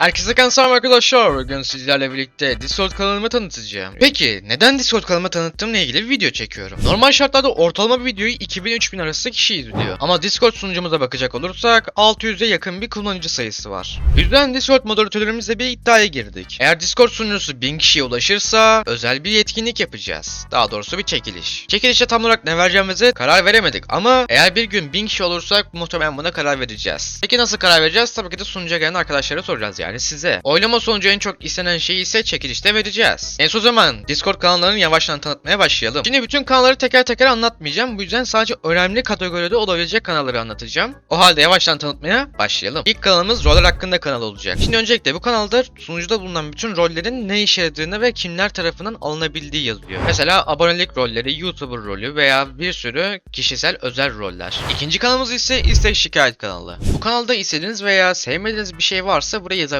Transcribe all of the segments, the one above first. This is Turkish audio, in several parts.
Herkese kanser arkadaşlar. Bugün sizlerle birlikte Discord kanalımı tanıtacağım. Peki neden Discord kanalımı tanıttığımla ilgili bir video çekiyorum. Normal şartlarda ortalama bir videoyu 2000-3000 arası kişi izliyor. Ama Discord sunucumuza bakacak olursak 600'e yakın bir kullanıcı sayısı var. Yüzden Discord moderatörlerimizle bir iddiaya girdik. Eğer Discord sunucusu 1000 kişiye ulaşırsa özel bir etkinlik yapacağız. Daha doğrusu bir çekiliş. Çekilişte tam olarak ne vereceğimize karar veremedik ama eğer bir gün 1000 kişi olursak muhtemelen buna karar vereceğiz. Peki nasıl karar vereceğiz? Tabii ki de sunucuya gelen arkadaşlara soracağız yani size. Oylama sonucu en çok istenen şeyi ise çekilişte vereceğiz. Neyse o zaman Discord kanallarını yavaştan tanıtmaya başlayalım. Şimdi bütün kanalları teker teker anlatmayacağım. Bu yüzden sadece önemli kategoride olabilecek kanalları anlatacağım. O halde yavaştan tanıtmaya başlayalım. İlk kanalımız roller hakkında kanal olacak. Şimdi öncelikle bu kanalda sunucuda bulunan bütün rollerin ne işe yaradığını ve kimler tarafından alınabildiği yazıyor. Mesela abonelik rolleri, YouTuber rolü veya bir sürü kişisel özel roller. İkinci kanalımız ise istek şikayet kanalı. Bu kanalda istediğiniz veya sevmediğiniz bir şey varsa buraya yazabilirsiniz.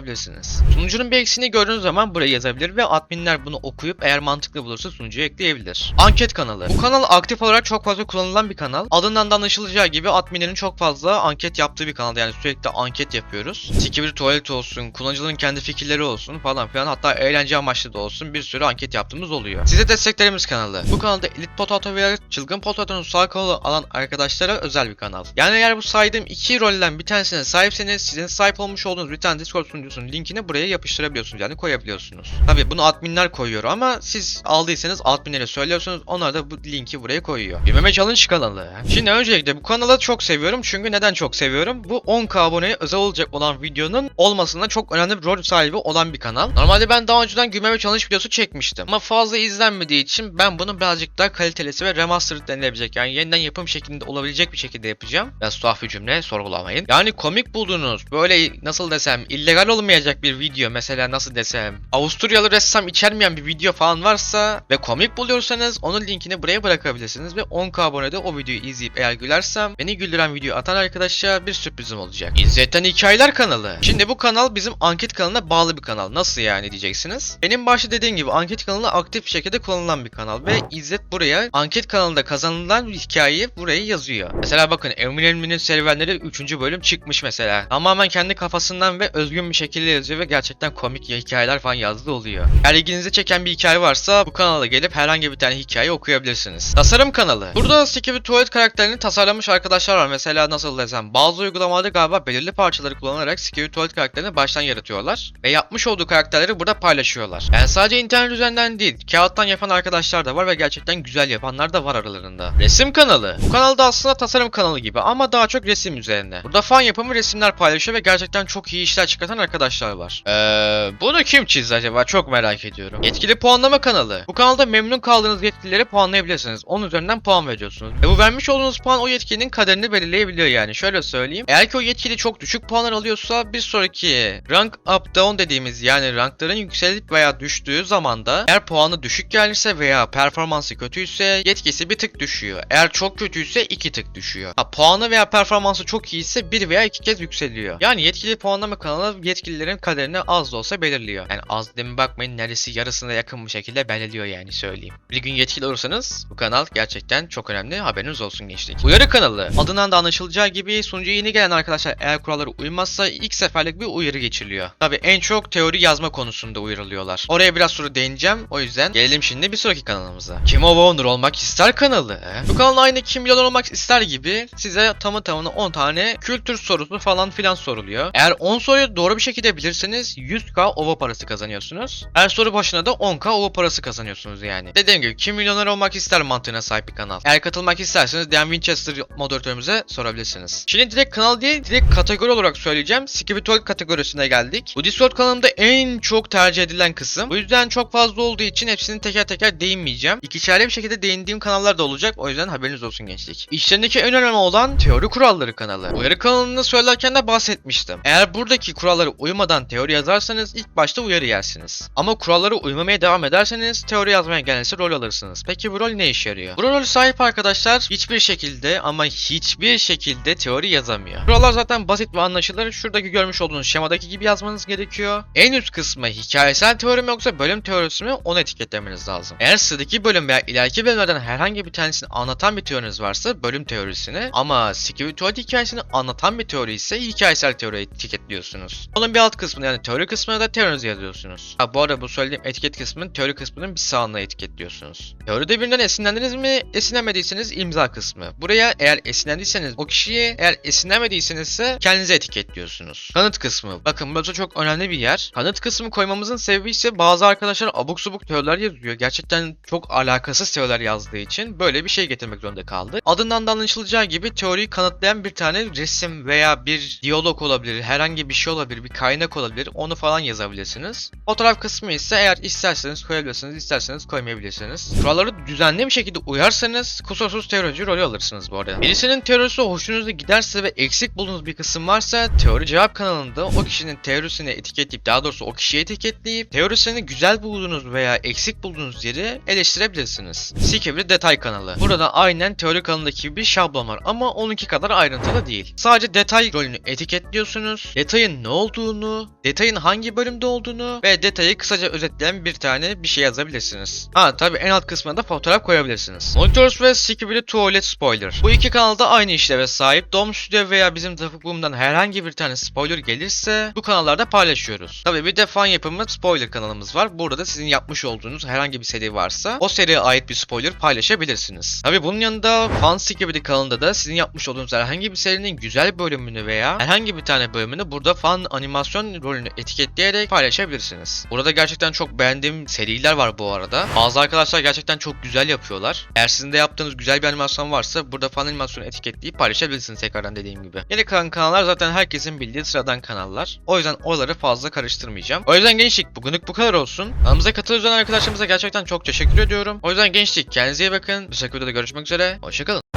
Sunucunun bir eksiğini gördüğünüz zaman buraya yazabilir ve adminler bunu okuyup eğer mantıklı bulursa sunucuya ekleyebilir. Anket kanalı. Bu kanal aktif olarak çok fazla kullanılan bir kanal. Adından da anlaşılacağı gibi adminlerin çok fazla anket yaptığı bir kanal. Yani sürekli anket yapıyoruz. Sikibir tuvalet olsun, kullanıcıların kendi fikirleri olsun falan filan. Hatta eğlence amaçlı da olsun bir sürü anket yaptığımız oluyor. Size desteklerimiz kanalı. Bu kanalda Elite Potato veya Çılgın Potato'nun sağ kolu alan arkadaşlara özel bir kanal. Yani eğer bu saydığım iki rolden bir tanesine sahipseniz sizin sahip olmuş olduğunuz bir tane Discord sunucusunun linkini buraya yapıştırabiliyorsunuz yani koyabiliyorsunuz. Tabi bunu adminler koyuyor ama siz aldıysanız adminlere söylüyorsunuz onlar da bu linki buraya koyuyor. Bilmeme Challenge kanalı. Şimdi öncelikle bu kanalı çok seviyorum çünkü neden çok seviyorum? Bu 10k aboneye özel olacak olan videonun olmasında çok önemli bir rol sahibi olan bir kanal. Normalde ben daha önceden Gülmeme Challenge videosu çekmiştim ama fazla izlenmediği için ben bunu birazcık daha kalitelisi ve remastered denilebilecek yani yeniden yapım şeklinde olabilecek bir şekilde yapacağım. Biraz tuhaf bir cümle sorgulamayın. Yani komik bulduğunuz böyle nasıl desem illegal olmayacak bir video mesela nasıl desem Avusturyalı ressam içermeyen bir video falan varsa ve komik buluyorsanız onun linkini buraya bırakabilirsiniz ve 10k abonede o videoyu izleyip eğer gülersem beni güldüren video atan arkadaşa bir sürprizim olacak. İzzetten Hikayeler kanalı. Şimdi bu kanal bizim anket kanalına bağlı bir kanal. Nasıl yani diyeceksiniz. Benim başta dediğim gibi anket kanalı aktif bir şekilde kullanılan bir kanal ve İzzet buraya anket kanalında kazanılan hikayeyi buraya yazıyor. Mesela bakın Emin Elmi'nin serüvenleri 3. bölüm çıkmış mesela. Tamamen kendi kafasından ve özgün bir şekilde yazıyor ve gerçekten komik hikayeler falan yazdığı oluyor. Eğer ilginizi çeken bir hikaye varsa bu kanala gelip herhangi bir tane hikaye okuyabilirsiniz. Tasarım kanalı. Burada Sticky Tuvalet karakterini tasarlamış arkadaşlar var. Mesela nasıl desem bazı uygulamalarda galiba belirli parçaları kullanarak Sticky Tuvalet karakterini baştan yaratıyorlar. Ve yapmış olduğu karakterleri burada paylaşıyorlar. Yani sadece internet üzerinden değil, kağıttan yapan arkadaşlar da var ve gerçekten güzel yapanlar da var aralarında. Resim kanalı. Bu kanalda aslında tasarım kanalı gibi ama daha çok resim üzerine. Burada fan yapımı resimler paylaşıyor ve gerçekten çok iyi işler çıkartan arkadaşlar var. Eee bunu kim çizdi acaba? Çok merak ediyorum. Yetkili puanlama kanalı. Bu kanalda memnun kaldığınız yetkilileri puanlayabilirsiniz. Onun üzerinden puan veriyorsunuz. Ve bu vermiş olduğunuz puan o yetkilinin kaderini belirleyebiliyor yani. Şöyle söyleyeyim. Eğer ki o yetkili çok düşük puanlar alıyorsa bir sonraki rank up down dediğimiz yani rankların yükselip veya düştüğü zamanda eğer puanı düşük gelirse veya performansı kötüyse yetkisi bir tık düşüyor. Eğer çok kötüyse iki tık düşüyor. Ha puanı veya performansı çok iyiyse bir veya iki kez yükseliyor. Yani yetkili puanlama kanalı yetkililerin kaderini az da olsa belirliyor. Yani az demin bakmayın neredeyse yarısına yakın bir şekilde belirliyor yani söyleyeyim. Bir gün yetkili olursanız bu kanal gerçekten çok önemli haberiniz olsun gençlik. Uyarı kanalı. Adından da anlaşılacağı gibi sunucuya yeni gelen arkadaşlar eğer kurallara uymazsa ilk seferlik bir uyarı geçiriliyor. Tabi en çok teori yazma konusunda uyarılıyorlar. Oraya biraz sonra değineceğim. O yüzden gelelim şimdi bir sonraki kanalımıza. Kim of Owner olmak ister kanalı. Bu kanal aynı kim milyon olmak ister gibi size tamı tamına 10 tane kültür sorusu falan filan soruluyor. Eğer 10 soruyu doğru bir şekilde bilirseniz 100k ova parası kazanıyorsunuz. Her soru başına da 10k ova parası kazanıyorsunuz yani. Dediğim gibi kim milyoner olmak ister mantığına sahip bir kanal. Eğer katılmak isterseniz Dan Winchester moderatörümüze sorabilirsiniz. Şimdi direkt kanal değil direkt kategori olarak söyleyeceğim. Skibitol kategorisine geldik. Bu Discord kanalımda en çok tercih edilen kısım. Bu yüzden çok fazla olduğu için hepsini teker teker değinmeyeceğim. İkişerli bir şekilde değindiğim kanallar da olacak. O yüzden haberiniz olsun gençlik. İşlerindeki en önemli olan teori kuralları kanalı. Uyarı kanalını söylerken de bahsetmiştim. Eğer buradaki kurallara uymadan teori yazarsanız ilk başta uyarı yersiniz. Ama kurallara uymamaya devam ederseniz teori yazmaya gelirse rol alırsınız. Peki bu rol ne işe yarıyor? Bu rol sahip arkadaşlar hiçbir şekilde ama hiçbir şekilde teori yazamıyor. Kurallar zaten basit ve anlaşılır. Şuradaki görmüş olduğunuz şemadaki gibi yazmanız gerekiyor. En üst kısmı hikayesel teori mi yoksa bölüm teorisi mi onu etiketlemeniz lazım. Eğer sıradaki bölüm veya ileriki bölümlerden herhangi bir tanesini anlatan bir teoriniz varsa bölüm teorisini ama Skibidi hikayesini anlatan bir teori ise hikayesel teori etiketliyorsunuz. Onu Bunun bir alt kısmını yani teori kısmına da teorinizi yazıyorsunuz. Ha bu arada bu söylediğim etiket kısmının teori kısmının bir sağına etiketliyorsunuz. Teoride birinden esinlendiniz mi? Esinlenmediyseniz imza kısmı. Buraya eğer esinlendiyseniz o kişiyi, eğer esinlenmediyseniz ise kendinize etiketliyorsunuz. Kanıt kısmı. Bakın burası çok önemli bir yer. Kanıt kısmı koymamızın sebebi ise bazı arkadaşlar abuk subuk teoriler yazıyor. Gerçekten çok alakasız teoriler yazdığı için böyle bir şey getirmek zorunda kaldı. Adından da anlaşılacağı gibi teoriyi kanıtlayan bir tane resim veya bir diyalog olabilir, herhangi bir şey olabilir, bir kaynak olabilir. Onu falan yazabilirsiniz. Fotoğraf kısmı ise eğer isterseniz koyabilirsiniz, isterseniz koymayabilirsiniz. Kuralları düzenli bir şekilde uyarsanız kusursuz teorici rolü alırsınız bu arada. Birisinin teorisi hoşunuza giderse ve eksik bulduğunuz bir kısım varsa teori cevap kanalında o kişinin teorisini etiketleyip daha doğrusu o kişiyi etiketleyip teorisini güzel bulduğunuz veya eksik bulduğunuz yeri eleştirebilirsiniz. Sikebri detay kanalı. Burada aynen teori kanalındaki gibi şablon var ama onunki kadar ayrıntılı değil. Sadece detay rolünü etiketliyorsunuz. Detayın ne olduğunu, detayın hangi bölümde olduğunu ve detayı kısaca özetleyen bir tane bir şey yazabilirsiniz. Ha tabi en alt kısmına da fotoğraf koyabilirsiniz. Monitors ve Skibidi Tuvalet Spoiler. Bu iki kanalda aynı işleve sahip. Dom Studio veya bizim Tapıklığımdan herhangi bir tane spoiler gelirse bu kanallarda paylaşıyoruz. Tabi bir de fan yapımı spoiler kanalımız var. Burada da sizin yapmış olduğunuz herhangi bir seri varsa o seriye ait bir spoiler paylaşabilirsiniz. Tabi bunun yanında fan Skibidi kanalında da sizin yapmış olduğunuz herhangi bir serinin güzel bölümünü veya herhangi bir tane bölümünü burada fan animasyon rolünü etiketleyerek paylaşabilirsiniz. Burada gerçekten çok beğendiğim seriler var bu arada. Bazı arkadaşlar gerçekten çok güzel yapıyorlar. Eğer sizin de yaptığınız güzel bir animasyon varsa burada fan animasyonu etiketleyip paylaşabilirsiniz tekrardan dediğim gibi. Geri kalan kanallar zaten herkesin bildiği sıradan kanallar. O yüzden oraları fazla karıştırmayacağım. O yüzden gençlik bugünlük bu kadar olsun. Aramıza katılan arkadaşlarımıza gerçekten çok teşekkür ediyorum. O yüzden gençlik kendinize iyi bakın. Bir sonraki videoda görüşmek üzere. Hoşçakalın.